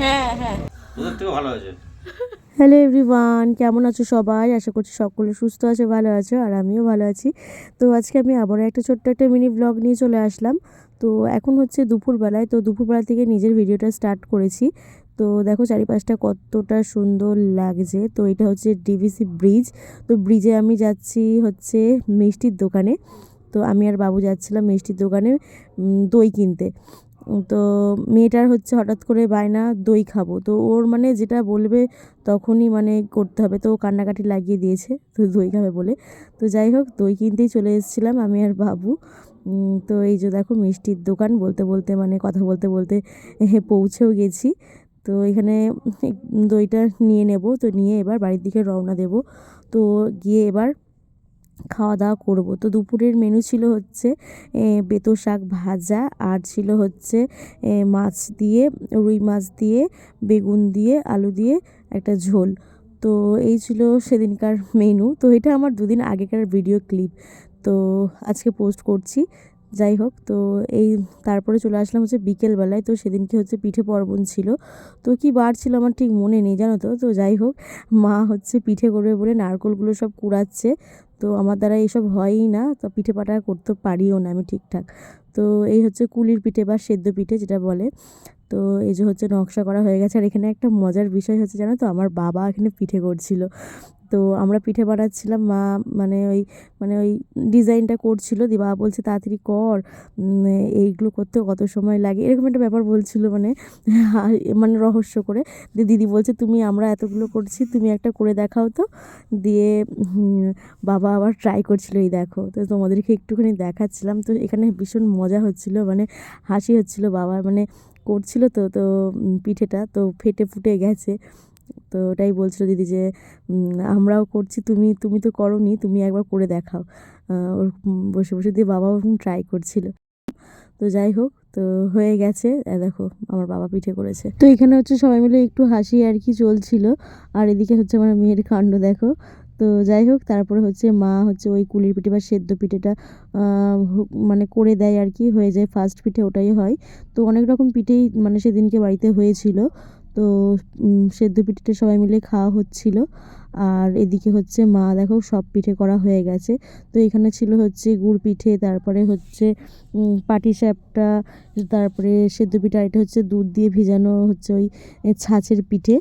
হ্যাঁ হ্যাঁ। থেকে ভালো হ্যালো এভরিওয়ান কেমন আছো সবাই? আশা করছি সকলে সুস্থ আছে ভালো আছো আর আমিও ভালো আছি। তো আজকে আমি আবারও একটা ছোট্ট একটা মিনি ব্লগ নিয়ে চলে আসলাম। তো এখন হচ্ছে দুপুরবেলায় তো দুপুরবেলা থেকে নিজের ভিডিওটা স্টার্ট করেছি। তো দেখো চারিপাশটা কতটা সুন্দর লাগছে। তো এটা হচ্ছে ডিভিসি ব্রিজ তো ব্রিজে আমি যাচ্ছি হচ্ছে মিষ্টির দোকানে। তো আমি আর বাবু যাচ্ছিলাম মিষ্টির দোকানে দই কিনতে। তো মেয়েটার হচ্ছে হঠাৎ করে বায়না, দই খাব। তো ওর মানে যেটা বলবে তখনই মানে করতে হবে। তো ও কান্নাকাটি লাগিয়ে দিয়েছে, তো দই খাবে বলে। তো যাই হোক, দই কিনতেই চলে এসেছিলাম আমি আর বাবু। তো এই যে দেখো মিষ্টির দোকান, বলতে বলতে মানে কথা বলতে বলতে পৌঁছেও গেছি। তো এখানে দইটা নিয়ে নেব, তো নিয়ে এবার বাড়ির দিকে রওনা দেব। তো গিয়ে এবার খাওয়া দাওয়া করব। তো দুপুরের মেনু ছিল হচ্ছে বেতো শাক ভাজা আর ছিল হচ্ছে মাছ দিয়ে, রুই মাছ দিয়ে, বেগুন দিয়ে, আলু দিয়ে একটা ঝোল। তো এই ছিল সেদিনকার মেনু তো এটা আমার দুদিন আগেকার ভিডিও ক্লিপ তো আজকে পোস্ট করছি। যাই হোক, তো এই তারপরে চলে আসলাম হচ্ছে বিকেলবেলায়। তো সেদিনকে হচ্ছে পিঠে পার্বণ ছিল। তো কি বার ছিল আমার ঠিক মনে নেই, জানো তো? তো যাই হোক, মা হচ্ছে পিঠে করবে বলে নারকোলগুলো সব কুড়াচ্ছে। তো আমার দ্বারা এইসব হয়ই না, তো পিঠে পাটা করতে পারিও না আমি ঠিকঠাক। তো এই হচ্ছে কুলির পিঠে বা সেদ্ধ পিঠে যেটা বলে। তো এই যে হচ্ছে নকশা করা হয়ে গেছে। আর এখানে একটা মজার বিষয় হচ্ছে, জানো তো? আমার বাবা এখানে পিঠে করছিল। তো আমরা পিঠে বানাচ্ছিলাম, মা মানে ওই মানে ওই ডিজাইনটা করছিল দিয়ে বাবা বলছে, তাড়াতাড়ি কর এইগুলো করতে কত সময় লাগে? এরকম একটা ব্যাপার বলছিল মানে মানে রহস্য করে। দিয়ে দিদি বলছে, তুমি, আমরা এতগুলো করছি, তুমি একটা করে দেখাও তো। দিয়ে বাবা আবার ট্রাই করছিল, এই দেখো, তো তোমাদেরকে একটুখানি দেখাচ্ছিলাম। তো এখানে ভীষণ মজা হচ্ছিল মানে হাসি হচ্ছিল, বাবা মানে করছিল তো তো পিঠেটা তো ফেটে ফুটে গেছে। তো ওটাই বলছিল দিদি যে আমরাও করছি, তুমি তুমি তো করোনি, তুমি একবার করে দেখাও। ওর বসে বসে দিয়ে বাবাও ট্রাই করছিল। তো যাই হোক, তো হয়ে গেছে। দেখো, আমার বাবা পিঠে করেছে। তো এখানে হচ্ছে সবাই মিলে একটু হাসি আর কি চলছিল। আর এদিকে হচ্ছে আমার মেয়ের কাণ্ড, দেখো। তো যাই হোক, তারপরে হচ্ছে মা হচ্ছে ওই কুলির পিঠে বা সেদ্ধ পিঠেটা মানে করে দেয় আর কি, হয়ে যায়। ফার্স্ট পিঠে ওটাই হয়। তো অনেক রকম পিঠেই মানে সেদিনকে বাড়িতে হয়েছিল। তো সেদ্ধ পিঠেটা সবাই মিলে খাওয়া হচ্ছিল। আর এদিকে হচ্ছে মা, দেখো, সব পিঠে করা হয়ে গেছে। তো এখানে ছিল হচ্ছে গুড় পিঠে, তারপরে হচ্ছে পাটি সাপটা তারপরে সেদ্ধ পিঠা এটা হচ্ছে দুধ দিয়ে ভিজানো হচ্ছে ওই ছাঁচের পিঠে।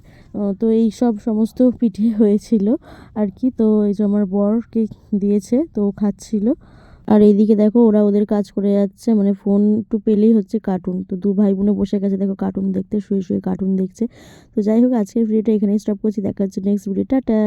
তো এই সব সমস্ত পিঠে হয়েছিল আর কি। তো এই যে আমার বরকে দিয়েছে, তো খাচ্ছিল। আর এইদিকে দেখো ওরা ওদের কাজ করে যাচ্ছে মানে ফোন একটু পেলেই হচ্ছে কার্টুন তো দু ভাই বোনে বসে গেছে, দেখো কার্টুন দেখতে, শুয়ে শুয়ে কার্টুন দেখছে। তো যাই হোক, আজকের ভিডিওটা এখানেই স্টপ করছি, দেখা হচ্ছে নেক্সট ভিডিও টাটা।